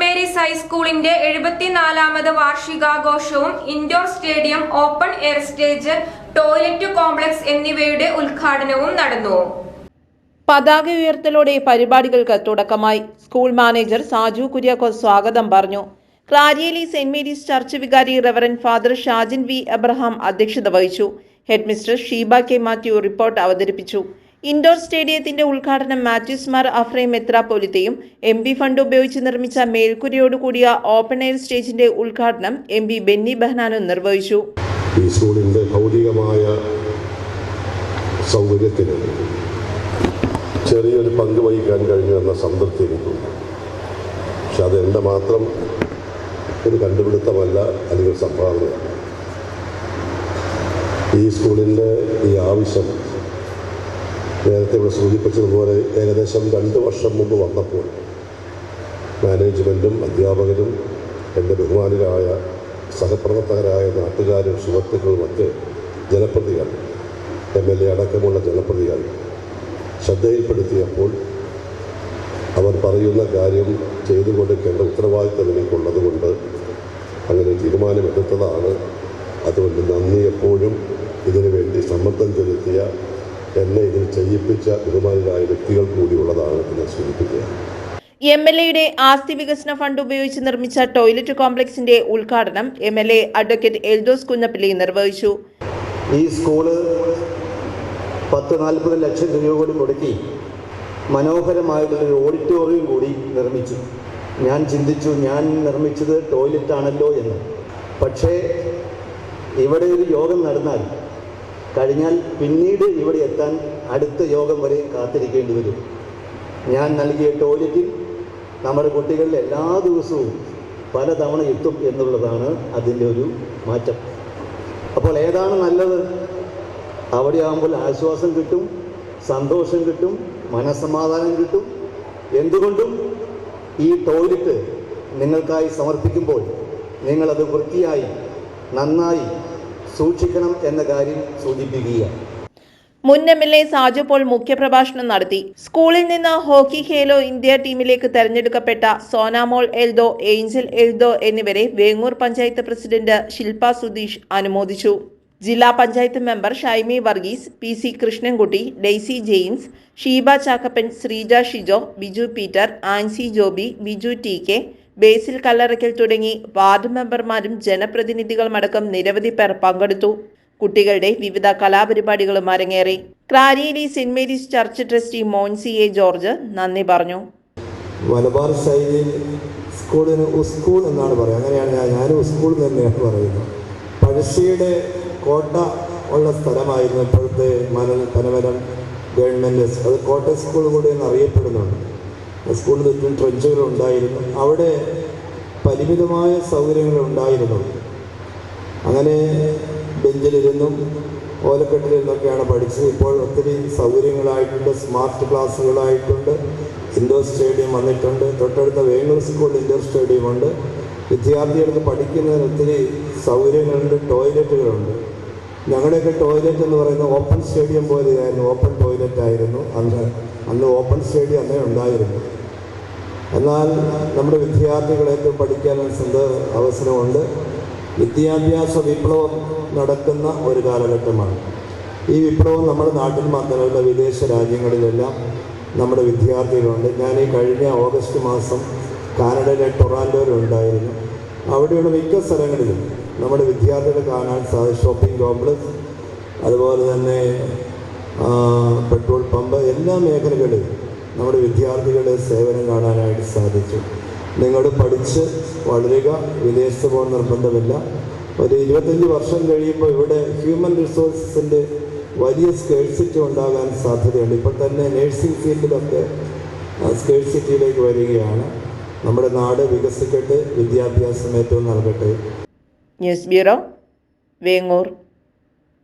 Mary's ഹൈസ്കൂളിന്റെ എഴുപത്തിനാലാമത് വാർഷികാഘോഷവും indoor stadium open air stage toilet complex എന്നിവയുടെ ഉദ്ഘാടനവും നടന്നു. പതാക ഉയർത്തലോടെ പരിപാടികൾക്ക് തുടക്കമായി. സ്കൂൾ മാനേജർ സാജു കുര്യാക്കോസ് സ്വാഗതം പറഞ്ഞു. ക്ലാരിയലി സെന്റ് മേരീസ് ചർച്ച് വികാരി reverend father Shajin V Abraham അധ്യക്ഷത വഹിച്ചു. Headmistress Sheeba K Mathew report അവതരിപ്പിച്ചു. ഇൻഡോർ സ്റ്റേഡിയത്തിന്റെ ഉദ്ഘാടനം മാത്യൂസ് മാർ അഫ്രൈം മെത്രാപ്പൊലിത്തയും എം പി ഫണ്ട് ഉപയോഗിച്ച് നിർമ്മിച്ച മേൽക്കുരയോടുകൂടിയ ഓപ്പൺ എയർ സ്റ്റേജിന്റെ ഉദ്ഘാടനം എം പി ബെന്നി ബെഹ്നാനും നിർവഹിച്ചു. ഈ സ്കൂളിന്റെ ഭൗതികമായ സൗകര്യത്തിന് ചെറിയൊരു പങ്ക് വഹിക്കാൻ കഴിഞ്ഞു എന്ന സംതൃപ്തി പക്ഷെ അത് എന്റെ മാത്രം ഒരു കണ്ടുപിടുത്തമല്ല അല്ലെങ്കിൽ സംഭാവനയാണ്. ഈ സ്കൂളിന്റെ ഈ ആവശ്യം നേരത്തെ ഇവിടെ സൂചിപ്പിച്ചതുപോലെ ഏകദേശം രണ്ട് വർഷം മുമ്പ് വന്നപ്പോൾ മാനേജ്മെന്റും അധ്യാപകരും എന്റെ ബഹുമാനരായ സഹപ്രവർത്തകരായ നാട്ടുകാരും സുഹൃത്തുക്കളുമൊക്കെ ജനപ്രതികൾ എം എൽ എ അടക്കമുള്ള ജനപ്രതികൾ ശ്രദ്ധയിൽപ്പെടുത്തിയപ്പോൾ അവർ പറയുന്ന കാര്യം ചെയ്തു കൊടുക്കേണ്ട ഉത്തരവാദിത്തം എനിക്കുള്ളതുകൊണ്ട് അങ്ങനെ തീരുമാനമെടുത്തതാണ്. അതുകൊണ്ട് നന്ദി എപ്പോഴും ഇതിനു വേണ്ടി സമ്മർദ്ദം ചെലുത്തിയ എന്നെ ഇതിൽ ചെയ്യിപ്പിച്ച ബഹുമാനരായ വ്യക്തികൾ കൂടിയുള്ളതാണ് എന്ന് സൂചിപ്പിക്കുകയാണ്. എം എൽ എയുടെ ആസ്തി വികസന ഫണ്ട് ഉപയോഗിച്ച് നിർമ്മിച്ച ടോയ്ലറ്റ് കോംപ്ലക്സിന്റെ ഉദ്ഘാടനം M L A advocate Eldhose Kunnappilly നിർവഹിച്ചു. ഈ സ്കൂൾ പത്ത് നാൽപ്പത് ലക്ഷം രൂപ കൂടി മുടക്കി മനോഹരമായിട്ടുള്ളൊരു ഓഡിറ്റോറിയം കൂടി നിർമ്മിച്ചു. ഞാൻ ചിന്തിച്ചു ഞാൻ നിർമ്മിച്ചത് ടോയ്ലറ്റ് ആണല്ലോ എന്ന്. പക്ഷേ ഇവിടെ ഒരു യോഗം നടന്നാൽ കഴിഞ്ഞാൽ പിന്നീട് ഇവിടെ എത്താൻ അടുത്ത യോഗം വരെ കാത്തിരിക്കേണ്ടി വരും. ഞാൻ നൽകിയ ടോയ്ലറ്റിൽ നമ്മുടെ കുട്ടികൾ എല്ലാ ദിവസവും പലതവണ എത്തും എന്നുള്ളതാണ് അതിന്റെ ഒരു മാറ്റം. അപ്പോൾ ഏതാണ് നല്ലത്? അവിടെ ആകുമ്പോൾ ആശ്വാസം കിട്ടും സന്തോഷം കിട്ടും മനസ്സമാധാനം കിട്ടും. എന്തുകൊണ്ടും ഈ ടോയ്ലറ്റ് നിങ്ങൾക്കായി സമർപ്പിക്കുമ്പോൾ നിങ്ങളത് വൃത്തിയായി നന്നായി സൂക്ഷിക്കണം എന്ന കാര്യം സൂചിപ്പിക്കുകയാണ്. മുൻ M L A Saju Paul മുഖ്യപ്രഭാഷണം നടത്തി. സ്കൂളിൽ നിന്ന് ഹോക്കി ഖേലോ ഇന്ത്യ ടീമിലേക്ക് തെരഞ്ഞെടുക്കപ്പെട്ട സോനാമോൾ എൽദോ ഏഞ്ചൽ എൽദോ എന്നിവരെ വേങ്ങൂർ പഞ്ചായത്ത് പ്രസിഡന്റ് ശില്പ സുധീഷ് അനുമോദിച്ചു. ജില്ലാ panchayat member Shaimy Varghese P C Krishnankutty Daisy James Sheeba Chackappan Sreeja Shijo Biju Peter Ancy Joby Biju T K Basil Kallarackal തുടങ്ങി വാർഡ് മെമ്പർമാരും ജനപ്രതിനിധികളുമടക്കം നിരവധി പേർ പങ്കെടുത്തു. കുട്ടികളുടെ വിവിധ കലാപരിപാടികളും അരങ്ങേറി. ക്രാരിയിലെ saint Mary's church trustee Moncy A George നന്ദി പറഞ്ഞു. മലബാർ ശൈലിയിൽ സ്കൂളിന് ഉസ്കൂൾ എന്നാണ് പറയുക അങ്ങനെയാണ് ഞാൻ ഞാനും ഉസ്കൂൾ തന്നെയാണ് പറയുന്നത്. പഴശ്ശിയുടെ കോട്ട ഉള്ള സ്ഥലമായിരുന്നു ഇപ്പോഴത്തെ മല പനമരം ഗവൺമെന്റ് അത് കോട്ട സ്കൂൾ കൂടി എന്ന് അറിയപ്പെടുന്നുണ്ട്. സ്കൂളിൽ ചുറ്റും ട്രെഞ്ചുകൾ ഉണ്ടായിരുന്നു. അവിടെ പരിമിതമായ സൗകര്യങ്ങൾ ഉണ്ടായിരുന്നു. അങ്ങനെ ബെഞ്ചിലിരുന്നും ഓലക്കെട്ടിലിരുന്നൊക്കെയാണ് പഠിച്ചത്. ഇപ്പോൾ ഒത്തിരി സൗകര്യങ്ങളായിട്ടുണ്ട്. സ്മാർട്ട് ക്ലാസ്സുകളായിട്ടുണ്ട്. ഇൻഡോർ സ്റ്റേഡിയം വന്നിട്ടുണ്ട്. തൊട്ടടുത്ത വേങ്ങൂർ സ്കൂളിൽ ഇൻഡോർ സ്റ്റേഡിയം ഉണ്ട്. വിദ്യാർത്ഥികൾക്ക് പഠിക്കുന്നതിന് ഒത്തിരി സൗകര്യങ്ങളുണ്ട്. ടോയ്ലറ്റുകളുണ്ട്. ഞങ്ങളുടെയൊക്കെ ടോയ്ലറ്റ് എന്ന് പറയുന്നത് ഓപ്പൺ സ്റ്റേഡിയം പോലെയായിരുന്നു. ഓപ്പൺ ടോയ്ലറ്റ് ആയിരുന്നു അന്ന്. അന്ന് ഓപ്പൺ സ്റ്റേഡിയം അന്നേ ഉണ്ടായിരുന്നു. എന്നാൽ നമ്മുടെ വിദ്യാർത്ഥികളേക്ക് സന്ദ അവസരമുണ്ട്. വിദ്യാഭ്യാസ വിപ്ലവം നടക്കുന്ന ഒരു കാലഘട്ടമാണ്. ഈ വിപ്ലവം നമ്മുടെ നാട്ടിൽ മാത്രമല്ല വിദേശ രാജ്യങ്ങളിലെല്ലാം നമ്മുടെ വിദ്യാർത്ഥികളുണ്ട്. ഞാൻ ഈ കഴിഞ്ഞ ഓഗസ്റ്റ് മാസം കാനഡയിലെ ടൊറാൻഡോയിലുണ്ടായിരുന്നു അവിടെയുള്ള മിക്ക സ്ഥലങ്ങളിലും നമ്മുടെ വിദ്യാർത്ഥികളെ കാണാൻ സാധിച്ചു ഷോപ്പിംഗ് കോംപ്ലക്സ് അതുപോലെ തന്നെ പെട്രോൾ പമ്പ് എല്ലാ മേഖലകളിലും നമ്മുടെ വിദ്യാർത്ഥികളുടെ സേവനം കാണാനായിട്ട് സാധിച്ചു. നിങ്ങൾ പഠിച്ച് വളരുക വിദേശത്ത് പോകാൻ നിർബന്ധമില്ല. ഒരു ഇരുപത്തഞ്ച് വർഷം കഴിയുമ്പോൾ ഇവിടെ ഹ്യൂമൻ റിസോഴ്സസിന്റെ വലിയ സ്കേഴ്സിറ്റി ഉണ്ടാകാൻ സാധ്യതയുണ്ട്. ഇപ്പോൾ തന്നെ നേഴ്സിംഗ് ഫീൽഡിലൊക്കെ സ്കേഴ്സിറ്റിയിലേക്ക് വരികയാണ്. നമ്മുടെ നാട് വികസിക്കട്ടെ വിദ്യാഭ്യാസം ഏറ്റവും നൽകട്ടെ. News bureau Vengoor.